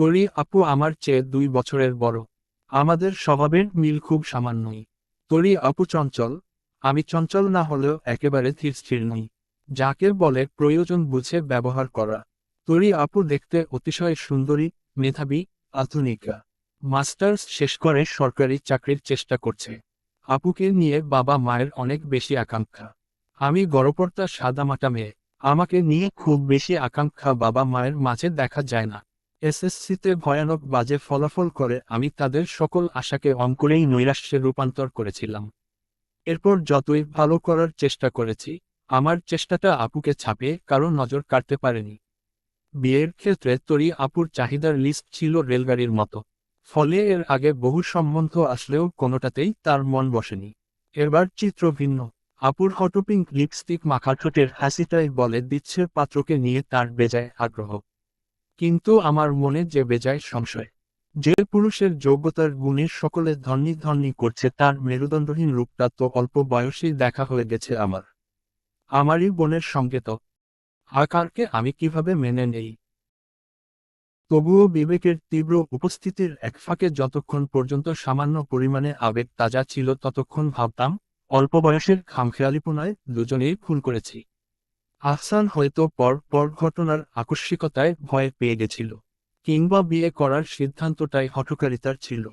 তোরি আপু আমার চেয়ে দুই বছরের বড়। আমাদের স্বভাবের মিল খুব সামান্যই। তোরি আপু চঞ্চল, আমি চঞ্চল না হলেও একেবারে ধীর স্থির নই। যাকে বলে প্রয়োজন বুঝে ব্যবহার করা। তোরি আপু দেখতে অতিশয় সুন্দরী, মেধাবী, আধুনিকা। মাস্টার্স শেষ করে সরকারি চাকরির চেষ্টা করছে। আপুকে নিয়ে বাবা মায়ের অনেক বেশি আকাঙ্ক্ষা। আমি গড়পড়তা সাদামাটা মেয়ে। আমাকে নিয়ে খুব বেশি আকাঙ্ক্ষা বাবা মায়ের মাঝে দেখা যায় না। এসএসসিতে ভয়ানক বাজে ফলাফল করে আমি তাদের সকল আশাকে অঙ্কুরেই নৈরাশ্যে রূপান্তর করেছিলাম। এরপর যতই ভালো করার চেষ্টা করেছি, আমার চেষ্টাটা আপুকে ছাপিয়ে কারও নজর কাটতে পারেনি। বিয়ের ক্ষেত্রে তরি আপুর চাহিদার লিস্ট ছিল রেলগাড়ির মতো। ফলে এর আগে বহু সম্বন্ধ আসলেও কোনোটাতেই তার মন বসেনি। এবার চিত্র ভিন্ন। আপুর হটপিঙ্ক লিপস্টিক মাখা ঠোঁটের হাসিটাই বলে দিচ্ছে পাত্রকে নিয়ে তার বেজায় আগ্রহ। কিন্তু আমার মনে যে বেজায় সংশয়। যে পুরুষের যোগ্যতার গুণে সকলে ধর্নি ধর্নি করছে, তার মেরুদণ্ডহীন রূপটা তো অল্প বয়সেই দেখা হয়ে গেছে আমার। আমারই বোনের সঙ্গে তো। আকারকে আমি কীভাবে মেনে নেই? তবুও বিবেকের তীব্র উপস্থিতির এক ফাঁকে যতক্ষণ পর্যন্ত সামান্য পরিমাণে আবেগ তাজা ছিল, ততক্ষণ ভাবতাম, অল্প বয়সের খামখেয়ালিপনায় দুজনেই ভুল করেছি। আহসান হয়তো পর পর ঘটনার আকস্মিকতায় ভয় পেয়ে গেছিল, কিংবা বিয়ে করার সিদ্ধান্তটাই হঠকারিতার ছিল।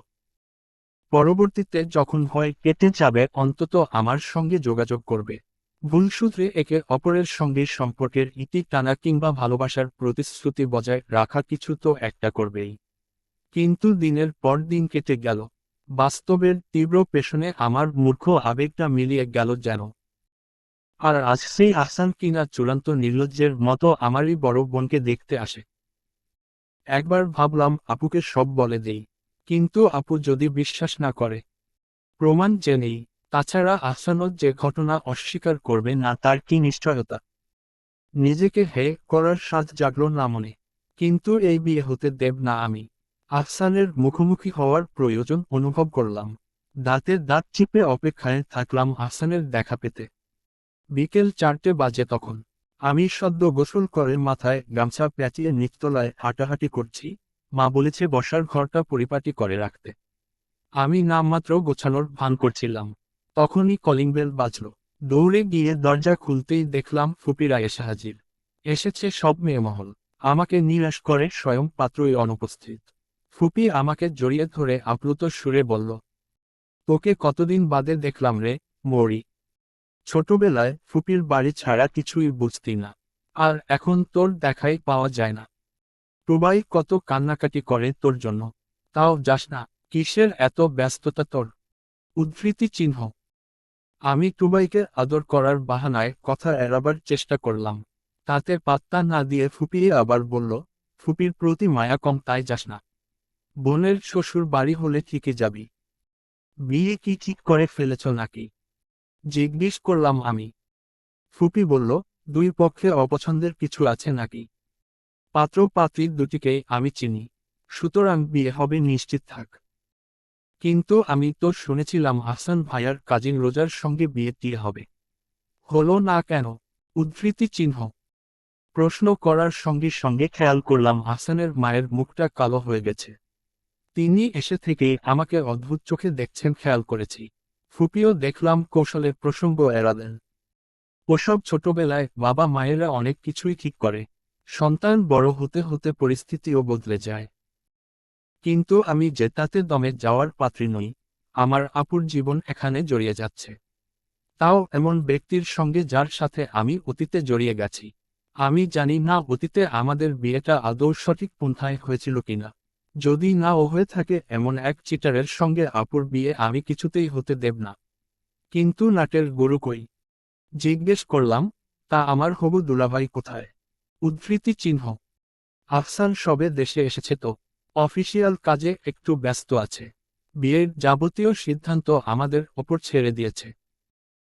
পরবর্তীতে যখন ভয় কেটে যাবে, অন্তত আমার সঙ্গে যোগাযোগ করবে। ভুলসূত্রে একে অপরের সঙ্গে সম্পর্কের ইতি টানা কিংবা ভালোবাসার প্রতিশ্রুতি বজায় রাখা কিছু তো একটা করবেই। কিন্তু দিনের পর দিন কেটে গেল। বাস্তবের তীব্র পেশনে আমার মূর্খ আবেগটা মিলিয়ে গেল যেন। আর আজ সেই আহসান কিনা চূড়ান্ত নির্লজ্জের মতো আমারই বড় বোনকে দেখতে আসে। একবার ভাবলাম, আপুকে সব বলে দেই। কিন্তু আপু যদি বিশ্বাস না করে, প্রমাণ যে নেই তাছাড়া আহসানত যে ঘটনা অস্বীকার করবে না, তার কি নিশ্চয়তা? নিজেকে হে করার সাথ জাগল না মনে। কিন্তু এই বিয়ে হতে দেব না আমি। আহসানের মুখোমুখি হওয়ার প্রয়োজন অনুভব করলাম। দাঁতের দাঁত চিপে অপেক্ষায় থাকলাম আহসানের দেখা পেতে। বিকেল চারটে বাজে তখন। আমি সদ্য গোসল করে মাথায় গামছা প্যাঁচিয়ে নিচতলায় হাঁটাহাঁটি করছি। মা বলেছে বসার ঘরটা পরিপাটি করে রাখতে। আমি নামমাত্র গোছানোর ভান করছিলাম। তখনই কলিং বেল বাজল। দৌড়ে গিয়ে দরজা খুলতেই দেখলাম ফুপিরা এসে হাজির। এসেছে সব মেয়ে মহল। আমাকে নিরাশ করে স্বয়ং পাত্রই অনুপস্থিত। ফুপি আমাকে জড়িয়ে ধরে আপ্লুত সুরে বলল, তোকে কতদিন বাদে দেখলাম রে, মরি? ছোটবেলায় ফুপির বাড়ি ছাড়া কিছুই বুঝতি না। আর এখন তোর দেখাই পাওয়া যায় না। টুবাই কত কান্নাকাটি করে তোর জন্য। তাও যাস না, কিসের এত ব্যস্ততা তোর? উদ্ধৃতি চিহ্ন। আমি টুবাইকে আদর করার বাহানায় কথা এড়াবার চেষ্টা করলাম। তাতে পাত্তা না দিয়ে ফুপিয়ে আবার বলল, ফুপির প্রতি মায়া কম, তাই যাস না। বোনের শ্বশুর বাড়ি হলে ঠিকই যাবি। বিয়ে কি ঠিক করে ফেলেছ নাকি? জিজ্ঞেস করলাম আমি। ফুপি বলল, দুই পক্ষে অপছন্দের কিছু আছে নাকি? পাত্র পাত্রীর দুটিকেই আমি চিনি, সুতরাং বিয়ে হবে নিশ্চিত থাক। কিন্তু আমি তো শুনেছিলাম হাসান ভাইয়ার কাজিন রোজার সঙ্গে বিয়ে দিয়ে হবে। হলো না কেন? উদ্ধৃতি চিহ্ন। প্রশ্ন করার সঙ্গে সঙ্গে খেয়াল করলাম হাসানের মায়ের মুখটা কালো হয়ে গেছে। তিনি এসে থেকেই আমাকে অদ্ভুত চোখে দেখছেন, খেয়াল করেছি। ফুপিও দেখলাম কৌশলের প্রসঙ্গ এড়ালেন। ওসব ছোটবেলায় বাবা মায়েরা অনেক কিছুই ঠিক করে। সন্তান বড় হতে হতে পরিস্থিতিও বদলে যায়। কিন্তু আমি জেতাতে দমে যাওয়ার পাত্রী নই, আমার আপুর জীবন এখানে জড়িয়ে যাচ্ছে। তাও এমন ব্যক্তির সঙ্গে যার সাথে আমি অতীতে জড়িয়ে গেছি। আমি জানি না অতীতে আমাদের বিয়েটা আদৌ সঠিক পন্থায় হয়েছিল কিনা। যদি না ও হয়ে থাকে এমন এক চিটারের সঙ্গে আপুর বিয়ে আমি কিছুতেই হতে দেব না। কিন্তু নাটের গরু কই? জিজ্ঞেস করলাম, তা আমার হবু দুলাভাই কোথায়? উদ্ধৃতি চিহ্ন। আফসান সবে দেশে এসেছে তো। অফিসিয়াল কাজে একটু ব্যস্ত আছে। বিয়ের যাবতীয় সিদ্ধান্ত আমাদের ওপর ছেড়ে দিয়েছে।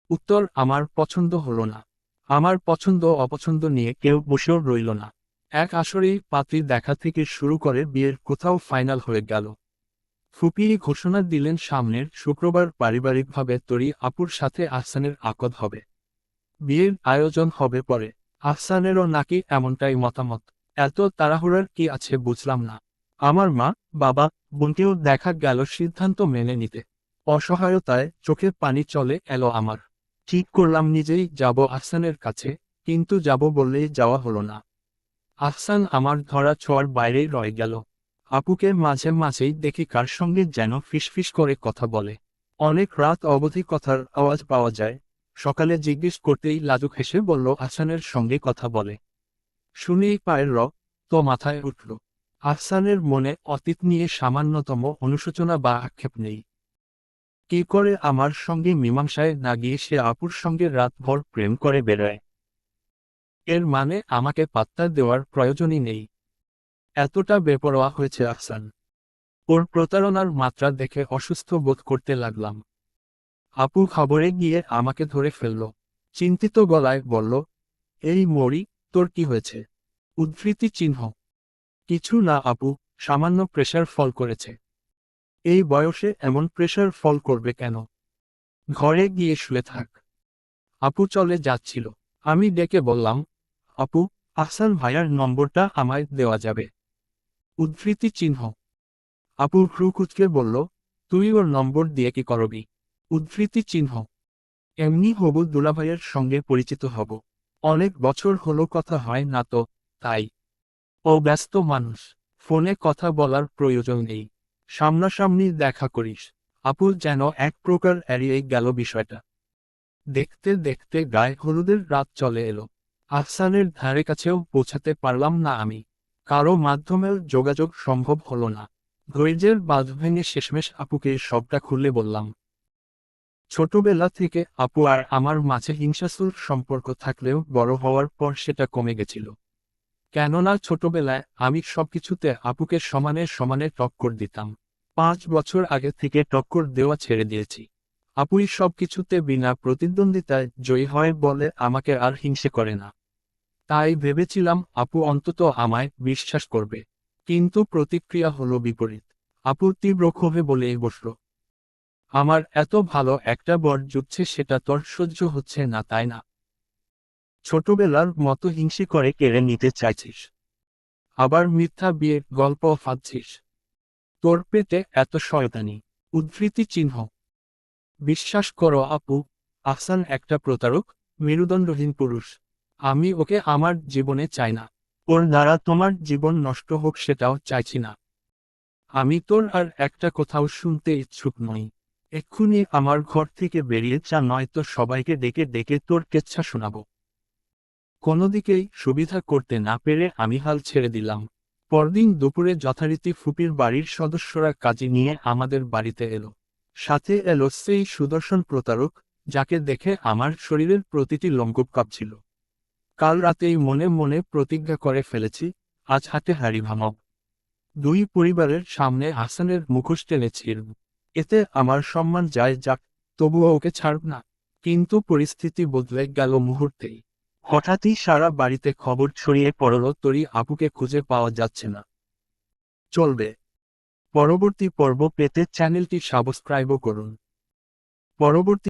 উত্তর, আমার পছন্দ হল না। আমার পছন্দ অপছন্দ নিয়ে কেউ বসেও রইল না। এক আসরেই পাত্রী দেখা থেকে শুরু করে বিয়ের কোথাও ফাইনাল হয়ে গেল। ফুপি ঘোষণা দিলেন সামনের শুক্রবার পারিবারিকভাবে তরি আপুর সাথে আহসানের আকদ হবে। বিয়ের আয়োজন হবে পরে। আহসানেরও নাকি এমনটাই মতামত। এত তাড়াহুড়ার কি আছে বুঝলাম না। আমার মা, বাবা, বোনকেও দেখা গেল সিদ্ধান্ত মেনে নিতে। অসহায়তায় চোখে পানি চলে এলো আমার। ঠিক করলাম নিজেই যাব আহসানের কাছে, কিন্তু যাব বললেই যাওয়া হলো না। আহসান আমার ধরা ছোঁয়ার বাইরেই রয়ে গেল। আপুকে মাঝে মাঝেই দেখি কার সঙ্গে যেন ফিসফিস করে কথা বলে। অনেক রাত অবধি কথার আওয়াজ পাওয়া যায়। সকালে জিজ্ঞেস করতেই লাজুক হেসে বলল, আহসানের সঙ্গে কথা বলে। শুনেই পায়ের র তো মাথায় উঠল। আহসানের মনে অতীত নিয়ে সামান্যতম অনুশোচনা বা আক্ষেপ নেই। কি করে আমার সঙ্গে মীমাংসায় না গিয়ে সে আপুর সঙ্গে রাতভর প্রেম করে বেরোয় এর মানে আমাকে পাত্তা দেওয়ার প্রয়োজনই নেই। এতটা বেপরোয়া হয়েছে আহসান। ওর প্রতারণার মাত্রা দেখে অসুস্থ বোধ করতে লাগলাম। আপু খবরে গিয়ে আমাকে ধরে ফেলল। চিন্তিত গলায় বলল, এই মরি, তোর কি হয়েছে? উদ্ধৃতি চিহ্ন। কিছু না আপু, সামান্য প্রেশার ফল করেছে। এই বয়সে এমন প্রেশার ফল করবে কেন? ঘরে গিয়ে শুয়ে থাক। আপু চলে যাচ্ছিল। আমি ডেকে বললাম আপু, আহসান ভাইয়ার নম্বরটা আমায় দেওয়া যাবে। উদ্ধৃতি চিহ্ন। আপু ভ্রু কুচকে বলল, তুই ওর নম্বর দিয়ে কি করবি? উদ্ধৃতি চিহ্ন। এমনি হবু দুলাভাইয়ের সঙ্গে পরিচিত হব। অনেক বছর হলো কথা হয় না তো, তাই। ও ব্যস্ত মানুষ, ফোনে কথা বলার প্রয়োজন নেই। সামনাসামনি দেখা করিস। আপু যেন এক প্রকার এড়িয়ে গেল বিষয়টা। দেখতে দেখতে গায়ে হলুদের রাত চলে এলো। আহসানের ধারে কাছেও পৌঁছাতে পারলাম না আমি। কারও মাধ্যমেও যোগাযোগ সম্ভব হলো না। ধৈর্যের বাঁধ ভেঙে শেষমেশ আপুকে সবটা খুলে বললাম। ছোটবেলা থেকে আপু আর আমার মাঝে হিংসাসুর সম্পর্ক থাকলেও বড় হওয়ার পর সেটা কমে গেছিল। কেননা ছোটবেলায় আমি সবকিছুতে আপুকে সমানে সমানে টক্কর দিতাম। পাঁচ বছর আগে থেকে টক্কর দেওয়া ছেড়ে দিয়েছি। আপুই সবকিছুতে বিনা প্রতিদ্বন্দ্বিতায় জয়ী হয় বলে আমাকে আর হিংসে করে না। তাই ভেবেছিলাম আপু অন্তত আমায় বিশ্বাস করবে। কিন্তু প্রতিক্রিয়া হলো বিপরীত। আপু তীব্র ক্ষোভে বলেই বসল, আমার এত ভালো একটা বর জুটছে সেটা তোর সহ্য হচ্ছে না, তাই না? ছোটবেলার মতো হিংসি করে কেড়ে নিতে চাইছিস। আবার মিথ্যা বিয়ের গল্প ফাঁদছিস। তোর পেটে এত শয়তানি। উদ্ধৃতি চিহ্ন। বিশ্বাস করো আপু, আহসান একটা প্রতারক, মেরুদণ্ডহীন পুরুষ। আমি ওকে আমার জীবনে চাই না। ওর দ্বারা তোমার জীবন নষ্ট হোক সেটাও চাইছি না। আমি তোর আর একটা কোথাও শুনতে ইচ্ছুক নই। এক্ষুনি আমার ঘর থেকে বেরিয়ে চা, নয়তো সবাইকে ডেকে ডেকে তোর কেচ্ছা শোনাব। কোনোদিকেই সুবিধা করতে না পেরে আমি হাল ছেড়ে দিলাম। পরদিন দুপুরে যথারীতি ফুপির বাড়ির সদস্যরা কাজে নিয়ে আমাদের বাড়িতে এলো। সাথে এলো সেই সুদর্শন প্রতারক, যাকে দেখে আমার শরীরের প্রতিটি লঙ্গব কাঁপছিল। কাল রাতেই মনে মনে প্রতিজ্ঞা করে ফেলেছি, আজ হাতে হাড়ি ভাঙব। দুই পরিবারের সামনে হাসানের মুখোশ টেনে ছিড়ব এতে আমার সম্মান যায় যাক, তবুও ওকে ছাড়ব না। কিন্তু পরিস্থিতি বদলে গেল মুহূর্তেই। হঠাৎই সারা বাড়িতে খবর ছড়িয়ে পড়ল, তরি আপুকে খুঁজে পাওয়া যাচ্ছে না। চলবে। পরবর্তী পর্ব পেতে চ্যানেলটি সাবস্ক্রাইবও করুন। পরবর্তী